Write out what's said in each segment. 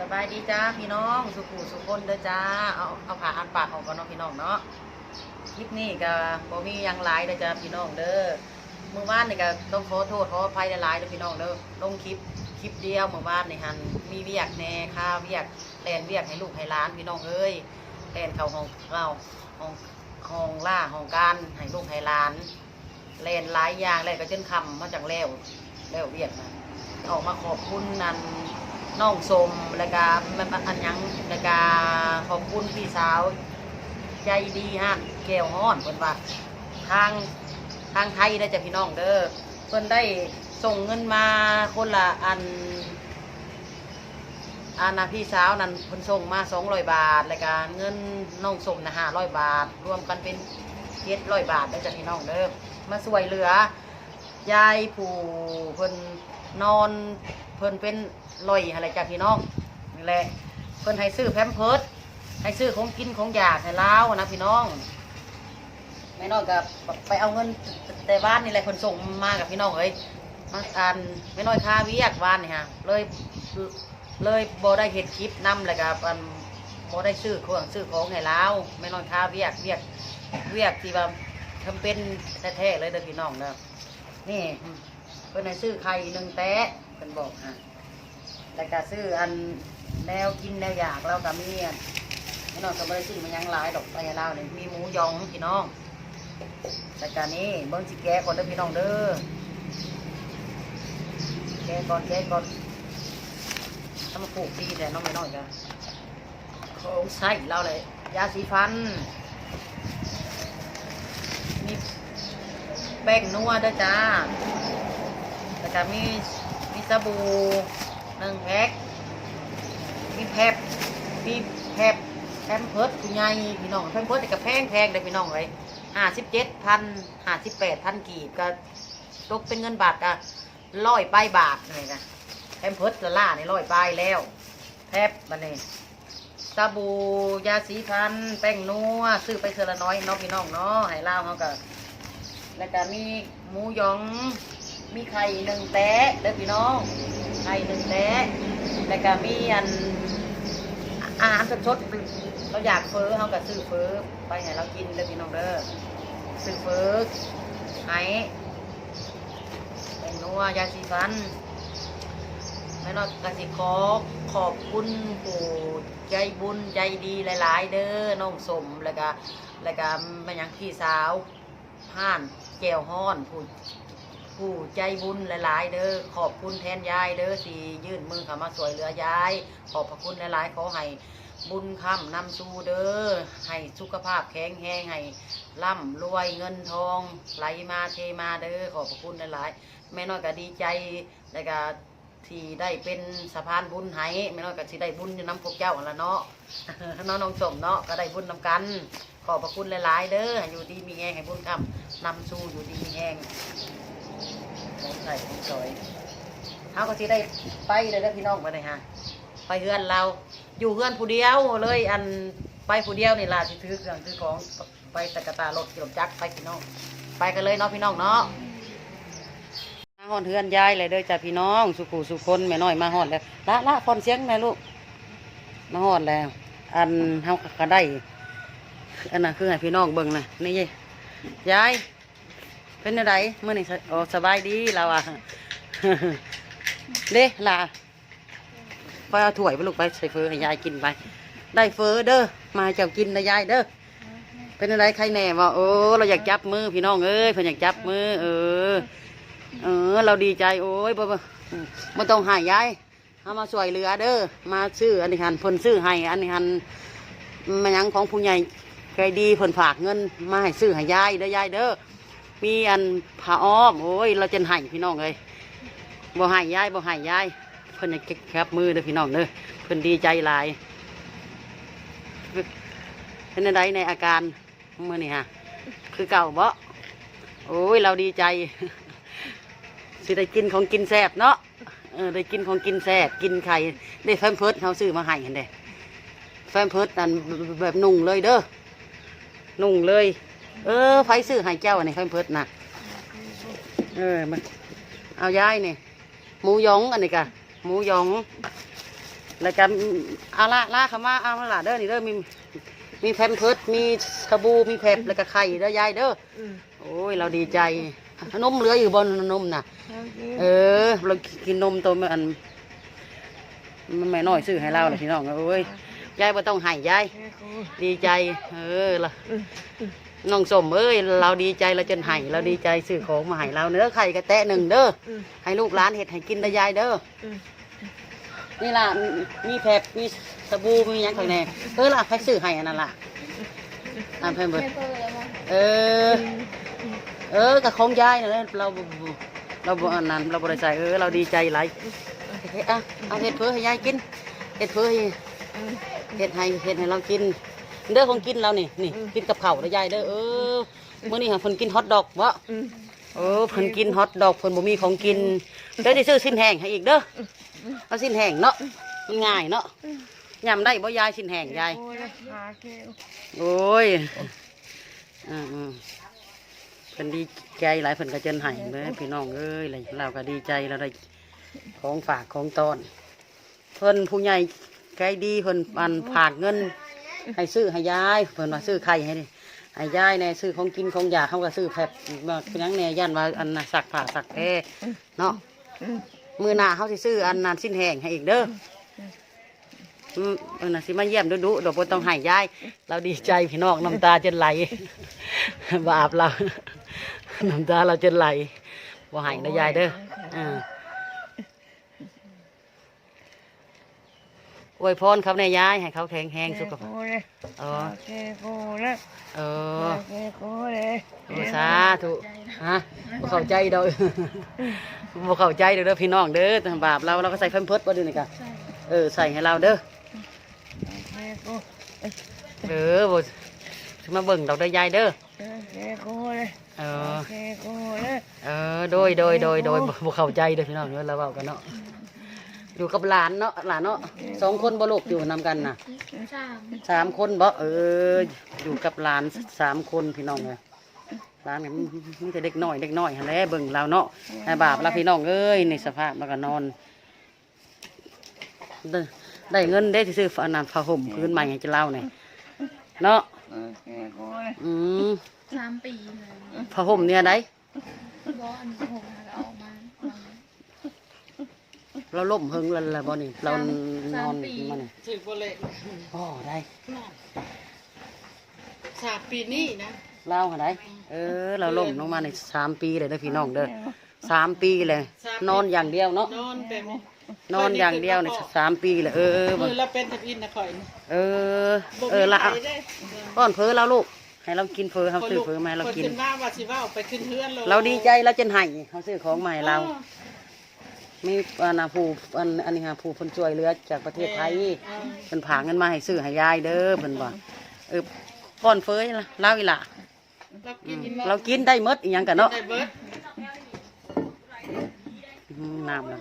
สบายดีจ้าพี่น้องสุขุสุคนเด้อจ้าเอาเอาผ่าอันปากออกก่อนเนาะพี่น้องเนาะคลิปนี้ก็บ่มียังหลายเด้อจ้าพี่น้องเด้อเมื่อวานนี่ก็ต้องขอโทษขออภัยหลายๆเด้อพี่น้องเด้อลงคลิปคลิปเดียวเมื่อวานนี่หันมีเวียกแน่ค่าเวียกแลนเวียกให้ลูกให้หลานพี่น้องเอ้ยแลนเขาห้องเราห้องหองล่าหองการให้ลูกให้หลานแลนหลายอย่างแลนก็จนคำมาจากแล้วแล้วเวียกนะออกมาขอบคุณนัน น้องสมแล้วก็มันอันยังแล้วก็ขอบคุณพี่สาว ใจดีฮะแก้วฮ้อนเพิ่นว่าทางทางไทยได้จ้ะพี่น้องเด้อเพิ่นได้ส่งเงินมาคนละอันอันนะพี่สาวนั่นเพิ่นส่งมา200บาทแล้วก็เงินน้องสมนะ500บาท รวมกันเป็น700บาทได้จ้ะพี่น้องเด้อมาช่วยเหลือยายผู้เพิ่นนอน เพิ่นเป็นลอยอะไรจากพี่น้องนี่แหละเพิ่นให้ซื้อแพมเพิร์ดให้ซื้อของกินของอยากให้เล้าวนะพี่น้องแม่น้อยกับไปเอาเงินแต่บ้านนี่แหละเพิ่นส่งมากับพี่น้องเอ้ยมาอ่านแม่น้อยค่าวียกบ้านนี่ฮะเลยเลยบ่ได้เห็ดคลิปนำเลยกับอันบ่ได้ซื้อของซื้อของให้เล้าวแม่น้อยค่าวียกวียกวียกที่ว่าทำเป็นแท้ๆเลยเด้อพี่น้องเด้อนี่เพิ่นให้ซื้อไข่หนึ่งแตะ เพิ่นบอกฮะแล้วก็ซื้ออันแนวกินแนวอยากแล้วก็มีอันพี่น้องก็บ่ได้ซื้อมันยังหลายดอกไปให้เราเนี่ยมีหมูยองพี่น้องแต่การนี้เบิ่งสิแกะก่อนเด้อพี่น้องเด้อแกะก่อนแกะก่อนถ้ามาปลูกดีแต่น้องไม่น้อยจ้ะเขาใส่เราเลยยาสีฟันมีแป้งนัวด้วยจ้าแล้วก็มี มีสบู่หนึ่งแพ็คมีแพบมีแพบแพมเพิร์ดคุณยายพี่น้องแพมเพิร์ดแต่ก็แพงแพงเลยพี่น้องเลยห้าสิบเจ็ดพันห้าสิบแปดพันกีบก็ตกเป็นเงินบาทก็ร้อยปลายบาทเลยนะแพมเพิร์ดละล่าในร้อยปลายแล้ว แพบบันนี้สบู่ยาสีฟัน แป้งนัวซื้อไปเทอละน้อยน้องพี่น้องเนาะให้เล่าเขาก็แล้วก็มีหมูยอง มีไข่หนึ่งแตะเด้อพี่น้อง ไข่หนึ่งแตะแล้วก็มีอันอาหารสดๆเราอยากเฟ้อเขาก็ซื้อเฟ้อไปให้เรากินเด้อพี่น้องเด้อซื้อเฟ้อไห้เป็นนัวยาสีฟันแม่นอกกสิขอขอบคุณผู้ใจบุญใจดีหลาย ๆ เด้อน้องสมแล้วก็แล้วก็แม่ยังพี่สาวผ่านแก้วฮ้อนผู้ ผู้ใจบุญหลาย ๆ เด้อขอบคุณแทนยายเด้อที่ยื่นมือเข้ามาสวยเหลือยาย ขอบพระคุณหลายๆขอให้บุญคำนำสู่เด้อให้สุขภาพแข็งแรงให้ร่ำรวยเงินทองไหลมาเทมาเด้อขอบพระคุณหลายๆแม่น้อยก็ดีใจแล้วก็ที่ได้เป็นสะพานบุญให้แม่น้อยก็สิได้บุญอยู่น้ำพวกเจ้าละเนาะน้องน้องสมเนาะก็ได้บุญนำกัน ขอบพระคุณหลายๆเด้ออยู่ดีมีแหงให้บุญคำนำสู่อยู่ดีมีแหง ของใส่ของสวยเขาก็สิได้ไปเลยนะพี่น้องไปเลยฮะไปเฮือนเราอยู่เฮือนผู้เดียวเลยอันไปผู้เดียวนี่ล่ะที่ถือเครื่องถือของไปตะกตารถกิโลจักรไปพี่น้อง ไปกันเลยเนาะพี่น้องเนาะมาหอนเฮือนยายเลยเด้อจ้ะพี่น้อง สุขุสุคนแม่น้อยมาหอนแล้วละละฟอนเสียงหนะลูกมาหอนแล้ว อันเฮาก็ได้อันน่ะคือให้พี่น้องเบิ่งน่ะนี่ยายยาย เป็นอะไรเมื่อนี่สโอ้สบายดีเราอะเด้ล่ะไปเอาถ้วยไปลูกไปใส่เฟอให้ยายกินไป ได้เฟอเด้อมาให้เจ้ากินนะยายเด้อเป็นอะไรใครแน่ว่าโอ้เราอยากจับมือพี่น้องเอ้ยเพิ่นอยากจับมือ เออ เออ เราดีใจโอ้ยบ่บ่บ่ต้องหายยายเอามาช่วยเหลือเด้อมาซื้ออันนี้หันเพิ่นซื้อให้อันนี้หันมันยังของผู้ใหญ่ใจดีเพิ่นฝากเงินมาให้ซื้อให้ยายเด้อยายเด้อ มีอันผ้าอ้อมโอ้ยเราจะให้พี่น้องเลยบ่ห้ยายบ่ห้ยายเพิ่นจะแคบมือเด้อพี่น้องเด้อเพิ่นดีใจหลายเป็นอะไรในอาการเมื่อนี่ฮะคือเก่าบ่โอ้ยเราดีใจสิได้กินของกินแซ่บเนาะเออได้กินของกินแซ่บกินไข่ได้แฟมเพิร์ดเขาซื้อมาให้เห็นเด้แฟนเพิร์ดนั่นแบบนุ่งเลยเด้อนุ่งเลย เออไฟซื้อให้เจ้านี่แฟนเพิร์ดน่ะเออมันเอาย้ายนี่หมูหยองอันนี้กะหมูหยองแล้วก็เอาละลาคำว่าเอาละเด้อนี่เด้อมีมีแพมเพิร์ดมีสบู่มีแพบแล้วก็ไข่เด้อยายเด้ออืมโอ้ยเราดีใจนมเหลืออยู่บนนมน่ะโอเคเออ เรากินนมตัวมันมันแม่น้อยซื้อให้เราเลยพี่น้องเอ้ยยายบ่ต้องให้ยายโอเคกูดีใจ เออละอืม น้องสมเอ้ยเราดีใจเราจนให้เราดีใจซื้อของมาให้เราเนื้อไข่กระแตะหนึ่งเด้ออืมให้ลูกหลานเห็ดให้กินได้ยายเด้ออืมนี่ล่ะมีแผบมีสบู่มีหยังข้างในเออล่ะไปซื้อให้อันนั้นล่ะอันเพิ่มเบิดเออ เออกับของยายนั่นแหละเราบ่บ่เราบ่อันนั้นเราบริใจเออเราดีใจหลายเฮ็ดอะเอาเห็ดเพื่อให้ยายกินเห็ดเพื่อให้ อืมเห็ดให้เห็ดให้เรากิน เด้อของกินเรานี่นี่อืมกินกับข้าวได้อยายเด้อเออมื้อนี้หาเพิ่นกินฮอทดอกบ่อืมเออเพิ่นกินฮอทดอกเพิ่นบ่มีของกินเดี๋ยวสิซื้อสิ้นแห้งให้อีกเด้อเอาสิ้นแห้งเนาะมันง่ายเนาะยำได้บ่ยายสิ้นแห้งยายโอ้ยหาเกลโอ้ยอืมอืมเพิ่นดีใจหลายเพิ่นก็เจนให้เลยพี่น้องเอ้ยเลยเราก็ดีใจเราได้ของฝากของตอนเพิ่นผู้ใหญ่ใจดีเพิ่นอันฝากเงิน ให้ซื้อให้ยายเพิ่นว่าซื้อไข่ให้นี่ให้ยายแน่ซื้อของกินของอยากเขาก็ซื้อแผบมาเป็นหยังแน่ย่านว่าอันน่ะสักผ้าสักแพรเนาะอืมมือหน้าเขาสิซื้ออันนั้นสิ้นแห้งให้อีกเด้ออืมเออน่ะสิมาเยี่ยมดูดูๆดอกบ่ต้องให้ยายเราดีใจพี่น้องน้ำตาจะไหลบาปเราน้ำตาเราจะไหลบ่ให้นะยายเด้ออ่า วยพรครับแน่ยายให้เขาแข็งแรงสุขภาพโอเคเอโออเคกูแล้วเอโออเคกูเลยโอ้สาธุฮะบ่เข้าใจดอกบ่เข้าใจเด้อเด้อพี่น้องเด้อแต่บาปเราเราก็ใส่เพิ่มเพิดบ่ดูนี่กะเออใส่ให้เราเด้อโอเคกูเออบ่สิมาเบิ่งเราได้อยายเด้อโอเคกูเลยเอโออเคกูเลยเออโดยโดยโดยโดยบ่บ่เข้าใจเด้อพี่น้องเด้อเราเว้ากันเนาะ อยู่กับหลานเนาะหลานเนาะสองคนบ่ลูกอยู่นำกันน่ะสามสามคนบ่เอออยู่กับหลานสามคนพี่น้องเลยหลานนี่มีแต่เด็กน้อยเด็กน้อยหั่นแหละเบิ่งเราเนาะให้บาปเราพี่น้องเอ้ยในสภาพแล้วก็นอน ได้ได้เงินได้สิซื้ออันนั้นผ้าห่มคืนใหม่ให้เจ้าเล่าเนี่ยเนาะโอเคกูเลยอืมสามปีเลยผ้าห่มเนี่ยได้บออันหกแล้วออกมา เราล่มเฮิงแล้วละบ่นี่เรานสาอมนปีมานี่ถึงบ่เลยอ๋อได้สามปีนี้นะเล่าหาได้เออ เราล่มลงมาในสามปีเลยเด้อพี่น้องเด้อสามปีเลย นอนอย่างเดียวเนาะนอนแบบนี้นอนอย่างเดียวในสามปีเลยเออเออมือละเป็นทับอินนะข่อยนี่เออบ่เอมีอละใครเอาได้ป้อนเพ้อเราลูกให้เรากินเพ้อเขาซื้อเพ้อมาให้เราคนกินขึ้นมาว่าสิว่าเอาไปขึ้นเฮือนโลเราดีใจเราจนให้เขาซื้อของใหม่เรา มีอันนะผู้อันอันนี้ฮะผู้คนช่วยเหลือจากประเทศไทยเพิ่นผาเงินมาให้ซื้อให้ยายเด้อเพิ่นว่าเออป้อนเฟ้ยล่ะเล่าอีหล่ะเราอืกินมเรากินได้หมดอีหยังกันเนาะได้เบิดอืมน้ำแล้ว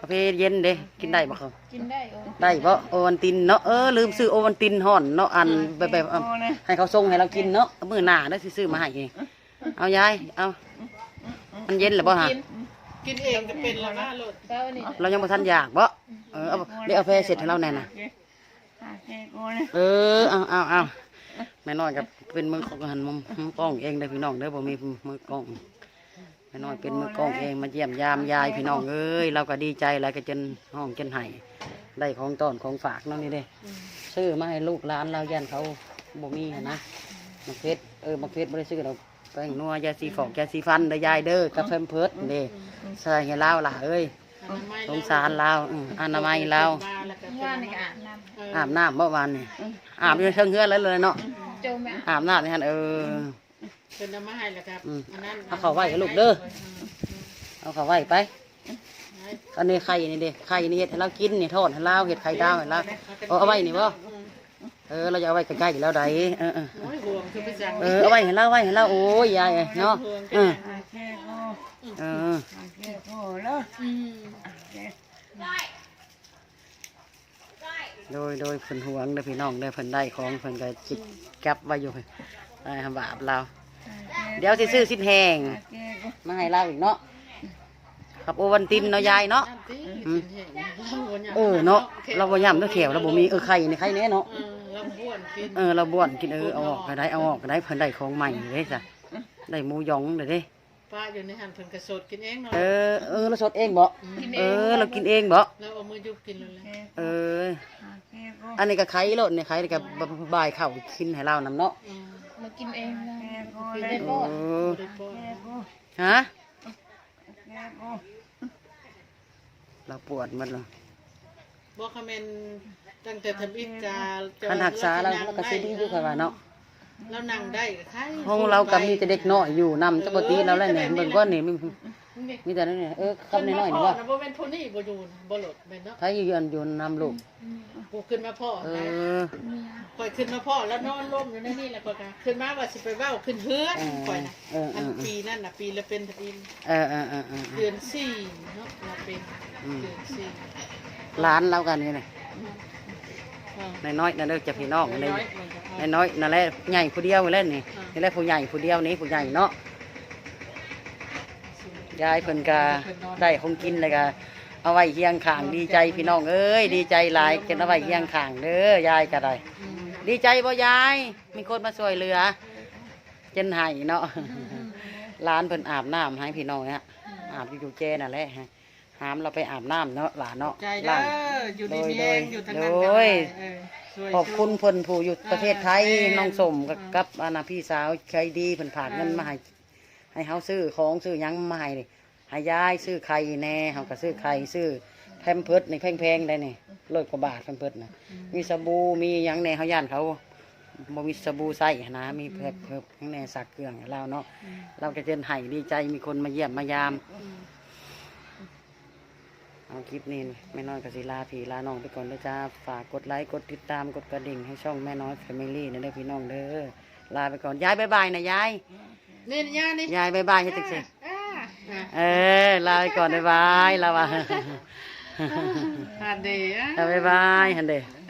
ประเภทเย็นเด้กินได้บ่เขากินได้โอ้ได้บ่โอวันตินเนาะเออลืมซื้อโอวันตินห่อนเนาะอันแบบแบบเอาให้เขาส่งให้เรากินเนาะมื้อหน้าได้สิซื้อมาให้เองเอายายเอามันเย็นแล้วบ่ฮะ กิน กินเองก็เป็นละมาโลดก็อันนี้เรายังบ่ทันอยากบ่เออเอาเดี๋ยวเอาแฟเสร็จให้เราแน่น่ะโอเคกูเลยเออเอาเอาเอาแม่น้อยกับเป็นมือของหันมุมมือกล้องเองเด้อพี่น้องเด้อบ่มีมือกล้องแม่น้อยเป็นมือกล้องเองมาเยี่ยมยามยายพี่น้องเอ้ยเราก็ดีใจหลายก็จนห้องจนไห้ได้ของต้อนของฝากเน้องนี่เด้ซื้อมาให้ลูกหลานเรายันเขาบ่มีหั้นนะมักเพชรเออมักเพชรบ่ได้ซื้อดอก แป้งนัวยาสีฟอกยาสีฟันเด้อยายเด้อกับเพิ่มเพิดเด้ใส่ให้เราล่ะเอ้ยอนามัยสงสารเราอืออนามัยเรามาแล้วก็งานในการอาบน้อาบน้ำเมื่อวานนี่อาบอยู่เชิงเฮือนแล้วเลยเนาะำโจมไหมอาบน้ำนี่ฮะเออเป็นน้ำมาให้แล้วครับอืมอันนั้นเอาเข้าไว้กับลูกเด้อเอาเขาไว้ไปอันนี้ไข่นี่เด้ไข่นี่เห็ดให้เรากินนี่ทอดให้เราเห็ดไข่ดาวให้เราเอาเอาไว้นี่บ่ เออเราจะเอาไว้ใกล้ๆแล้วใดเออเออโอ้ยห่วงคือไปสั่งเออเอาไว้ให้เราไว้ให้เราโอ้ยยายเอ้ยเนาะเออโอเคกูเออโอเคกูแล้วอืมโอเคโดยโดยเพิ่นห่วงเด้อพี่น้องเด้อเพิ่นได้ของเพิ่นก็จิเก็บไว้อยู่ได้ทำบาปเราเดี๋ยวสิซื้อสิ้นแห้งโอเคกูมาให้เราอีกเนาะกับโอวันตินเนาะยายเนาะอืมเออเนาะเราบ่ย่ำเด้อแขวเราบ่มีเออไข่นี่ไข่แน่เนาะเออเรา บ้วนกินเออเราบ้วนกินเออเอาออกก็ได้เอาออกก็ได้เพิ่นได้ของใหม่เด้จ้ะได้หมูหยองเลยเด้ป้าอยู่ในหันเพิ่นกระสดกินเองเนาะเออเออเราสดเองบ่กินเอเองอเรากินเองบ่แล้วเอามือยุบกินเลยแหละเออหาแกก็อันนี้ก็ไข่โลดนี่ไข่นี่ก็บ่ายข้าวกินให้เรานำเนาะอืมมากินเองนะแกก็กินเลได้ยบ่เออบ่ได้ป้อนแกก็ฮะแกก็เราปวดหมดเลยบ่คอมเมน ตั้งแต่ทำอิฐกาคันหักษาเราเราก็สิดีอยู่ค่ะว่าเนาะเรานั่งได้ก็ใครห้องเราก็มีแต่เด็กน้อยอยู่นำปกติเราแล้วเนี่ยเบิ่งก่อนนี่มีมีแต่นั่นนี่เออคำน้อยๆนี่ว่าบ่แม่นผู้นี้บ่อยู่บ่หลดแม่นเนาะใครอยู่อันอยู่นำลูกกูขึ้นมาพ่อเอนะอคอยขึ้นมาพ่อแล้วนอนล้มอยู่ในนี่แหละก็ค่ะขึ้นมาว่าสิไปเว้าขึ้นเฮือนคอยนะเออเออันอปีนั่นน่ะปีละเป็นปีเออเออเออเออเดือนสี่เนาะเราเป็นเดือนสี่ร้านเรากันนี่นี่อ่าในน้อยๆนั่นเด้อจะพี่น้องในน้อยๆมันจะเอาในน้อยนั่นแหละใหญ่ผู้เดียวเล่นนี่นี่แหละผู้ใหญ่ผู้เดียวนี่ผู้ใหญ่เนาะยายเพิ่นก็ได้ของกินเลยก็เอาไว้เฮียงข้างดีใจพี่น้องเอ้ยดีใจหลายจนเอาไว้เฮียงข้างเด้อยายก็ได้อืมดีใจบ่ยายมีคนมาช่วยเหลือจนให้เนาะร้านเพิ่นอาบน้ำให้พี่น้องเนี่ยอาบอยู่เจนั่นแหละ หามเราไปอาบน้ำเนาะหลานเนาะใจเด้ร้าอนอยู่ดีมีแรงอยู่ทางนั้นโดก็ยได้เออช่วยขอบคุณเพิ่นผู้อยู่ประเทศไทยอ่าน้องสมกับกับอานาพี่สาวใจดีเพิ่นผากเงินมาให้ให้เฮาซื้อของซื้อหยังมาให้นี่ให้ยายซื้อไข่แหน่เฮาก็ซื้อไข่ซื้อแพมเพิร์ดในแพงๆได้นี่ร้อยกว่าบาทแพมเพิร์ดน่ะมีสบู่มีหยังแหน่เฮาย่านเขาบ่มีสบู่ใส่นะ มีเพิบเพิบหยังแหน่สักเครื่องให้เราเนาะเราก็เจนให้ดีใจมีคนมาเยี่ยมมายาม เอาคลิปนี้แม่น้อยกสิลาพี่ลาน้องไปก่อนเด้อจ้า ฝากกดไลค์กดติดตามกดกระดิ่งให้ช่องแม่น้อยแฟมิลี่นะเด้อพี่น้องเด้อลาไปก่อนยายบายบายนะยายนี่ย่านี่ยายบายบายให้ติ๊กสิอ่าอ่าเออลาไปก่อนบายบายลาว่าอ่าเดี๋ยวลาบายบายฮันเด้อ